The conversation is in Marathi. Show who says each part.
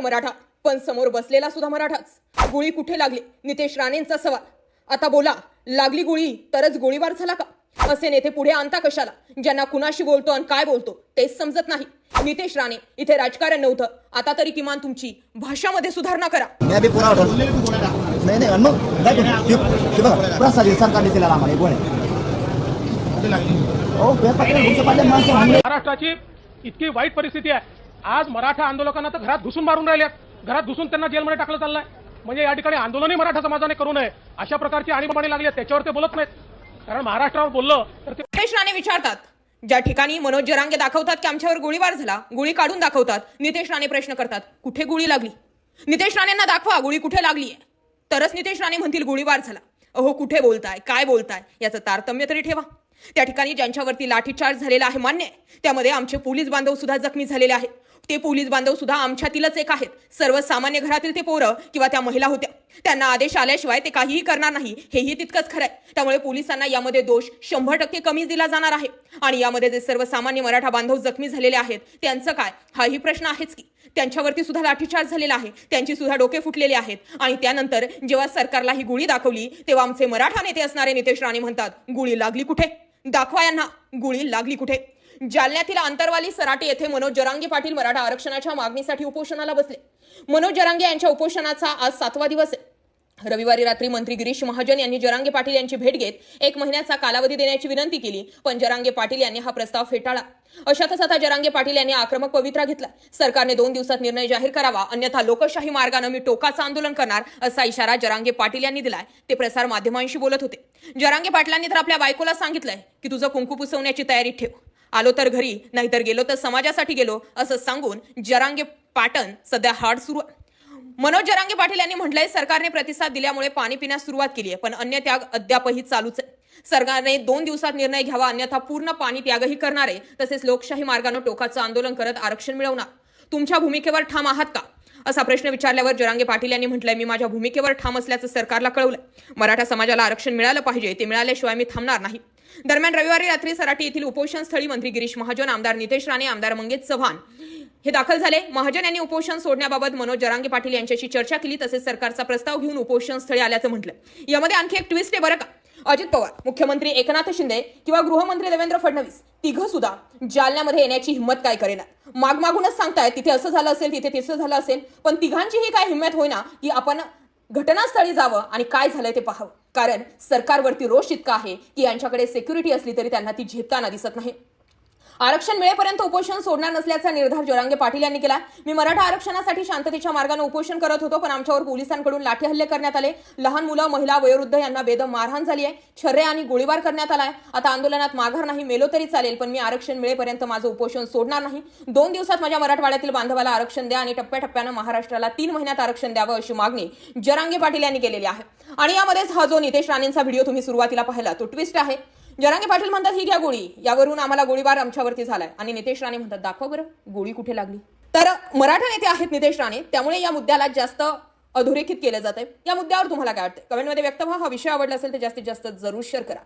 Speaker 1: नाही मराठा पण समोर बसलेला सुद्धा मराठाच. गोळी कुठे लागली? नितेश राणेंचा सवाल. आता बोला लागली गोळी तरच गोळीबार झाला का? असे नेते पुढे आणता कशाला? ज्यांना कुणाशी बोलतो आणि काय बोलतो तेच समजत नाही. नितेश राणे इथे राजकारण नव्हतं. आता तरी किमान तुमची भाषामध्ये सुधारणा करा.
Speaker 2: मी पुरा नाही नाही मग सरकारने आम्हाला
Speaker 3: महाराष्ट्राची इतकी वाईट परिस्थिती आहे. आज मराठा आंदोलकांना तर घरात घुसून मारून राहिल्यात घरात घुसून त्यांना जेलमध्ये टाकलं चाललंय. म्हणजे या ठिकाणी आंदोलनही मराठा समाजाने करू नये. अशा प्रकारची आणीबाणी लागली त्याच्यावर ते बोलत नाहीत. कारण महाराष्ट्रावर बोललं तर ते
Speaker 1: राणे विचारतात ज्या ठिकाणी मनोज जरांगे दाखवतात की आमच्यावर गोळीबार झाला गोळी काढून दाखवतात. नितेश राणे प्रश्न करतात कुठे गोळी लागली? नितेश राणेंना दाखवा गोळी कुठे लागली आहे तरच नितेश राणे म्हणतील गोळीबार झाला. अहो कुठे बोलताय? काय बोलताय? याचं तारतम्य तरी ठेवा. त्या ठिकाणी ज्यांच्यावरती लाठीचार्ज झालेला आहे मान्य त्यामध्ये आमचे पोलीस बांधव सुद्धा जखमी झालेले आहेत. ते पोलीस बांधव सुद्धा आमच्यातीलच एक आहेत. सर्वसामान्य घरातील ते पोरं किंवा त्या महिला होत्या. त्यांना आदेश आल्याशिवाय ते काहीही करणार नाही. हेही तितकंच खरं आहे. त्यामुळे पोलिसांना यामध्ये दोष शंभर टक्के कमी दिला जाणार आहे. आणि यामध्ये जे सर्वसामान्य मराठा बांधव जखमी झालेले आहेत त्यांचं काय? हाही प्रश्न आहेच की. त्यांच्यावरती सुद्धा लाठीचार्ज झालेला आहे. त्यांची सुद्धा डोके फुटलेले आहेत. आणि त्यानंतर जेव्हा सरकारला ही गुळी दाखवली तेव्हा आमचे मराठा नेते असणारे नितेश राणे म्हणतात गुळी लागली कुठे? दाखवा यांना. गुळी लागली कुठे? जालन्यातील आंतरवाली सराटे येथे मनोज जरांगे पाटील मराठा आरक्षणाच्या मागणीसाठी उपोषणाला बसले. मनोज जरांगे यांच्या उपोषणाचा आज सातवा दिवस आहे. रविवारी रात्री मंत्री गिरीश महाजन यांनी जरांगे पाटील यांची भेट घेत एक महिन्याचा कालावधी देण्याची विनंती केली पण जरांगे पाटील यांनी हा प्रस्ताव फेटाळला. अशातच आता जरांगे पाटील यांनी आक्रमक पवित्रा घेतला. सरकारने दोन दिवसात निर्णय जाहीर करावा अन्यथा लोकशाही मार्गानं मी टोकाचं आंदोलन करणार असा इशारा जरांगे पाटील यांनी दिलाय. ते प्रसार माध्यमांशी बोलत होते. जरांगे पाटलांनी तर आपल्या बायकोला सांगितलंय की तुझं कुंकू पुसवण्याची तयारी ठेव. आलो तर घरी नाहीतर गेलो तर समाजासाठी गेलो असं सांगून जरांगे पाटण सध्या हार्ड सुरू आहे. मनोज जरांगे पाटील यांनी म्हटलंय सरकारने प्रतिसाद दिल्यामुळे पाणी पिण्यास सुरुवात केली आहे पण अन्य त्याग अद्यापही चालूच आहे. सरकारने दोन दिवसात निर्णय घ्यावा अन्यथा पूर्ण पाणी त्यागही करणार आहे तसेच लोकशाही मार्गानं टोकाचं आंदोलन करत आरक्षण मिळवणार. तुमच्या भूमिकेवर ठाम आहात का? असा प्रश्न विचारल्यावर जरांगे पाटील यांनी म्हटलंय मी माझ्या भूमिकेवर ठाम असल्याचं सरकारला कळवलंय. मराठा समाजाला आरक्षण मिळालं पाहिजे ते मिळाल्याशिवाय मी थांबणार नाही. दरम्यान रविवारी रात्री सराटी येथील उपोषण स्थळी मंत्री गिरीश महाजन आमदार नितेश राणे आमदार मंगेश चव्हाण हे दाखल झाले. महाजन यांनी उपोषण सोडण्याबाबत मनोज जरांगे पाटील यांच्याशी चर्चा केली तसेच सरकारचा प्रस्ताव घेऊन उपोषण स्थळी आल्याचं म्हटलं. यामध्ये आणखी एक ट्विस्ट आहे बरं का. अजित पवार मुख्यमंत्री एकनाथ शिंदे किंवा गृहमंत्री देवेंद्र फडणवीस तिघं सुद्धा जालन्यामध्ये येण्याची हिंमत काय करेना. माग मागूनच सांगतायत तिथे असं झालं असेल तिथे तिसरं झालं असेल पण तिघांचीही काय हिंमत होईना की आपण घटनास्थळी जावं आणि काय झालंय ते पाहावं. कारण सरकारवरती रोष इतका आहे की यांच्याकडे सिक्युरिटी असली तरी त्यांना ती झेपताना दिसत नाही. आरक्षण मिळेपर्यंत उपोषण सोडणार नसल्याचा निर्धार जोरांगे पाटील यांनी केला. मी मराठा आरक्षणासाठी शांततेच्या मार्गाने उपोषण करत होतो पण आमच्यावर पोलिसांकडून लाठी हल्ले करण्यात आले. लहान मुलं महिला वयोवृद्ध यांना बेदम मारहाण झाली आहे. छर्रे आणि गोळीबार करण्यात आलाय. आता आंदोलनात माघार नाही मेलो तरी चालेल पण मी आरक्षण मिळेपर्यंत माझं उपोषण सोडणार नाही. दोन दिवसात माझ्या मराठवाड्यातील बांधवाला आरक्षण द्या आणि टप्प्याटप्प्यानं महाराष्ट्राला तीन महिन्यात आरक्षण द्यावं अशी मागणी जरांगे पाटील यांनी केलेली आहे. आणि यामध्येच हा जो नितेश राणेंचा व्हिडिओ तुम्ही सुरुवातीला पाहिला तो ट्विस्ट आहे. जरांगे पाटील म्हणतात ही घ्या गोळी. यावरून आम्हाला गोळीबार आमच्यावरती झालाय. आणि नितेश राणे म्हणतात दाखवा बरं गोळी कुठे लागली? तर मराठा नेते आहेत नितेश राणे त्यामुळे या मुद्द्याला जास्त अधोरेखित केलं जात आहे या मुद्द्यावर तुम्हाला काय वाटतं कमेंटमध्ये व्यक्त व्हा. हा विषय आवडला असेल तर जास्तीत जास्त जरूर शेअर करा.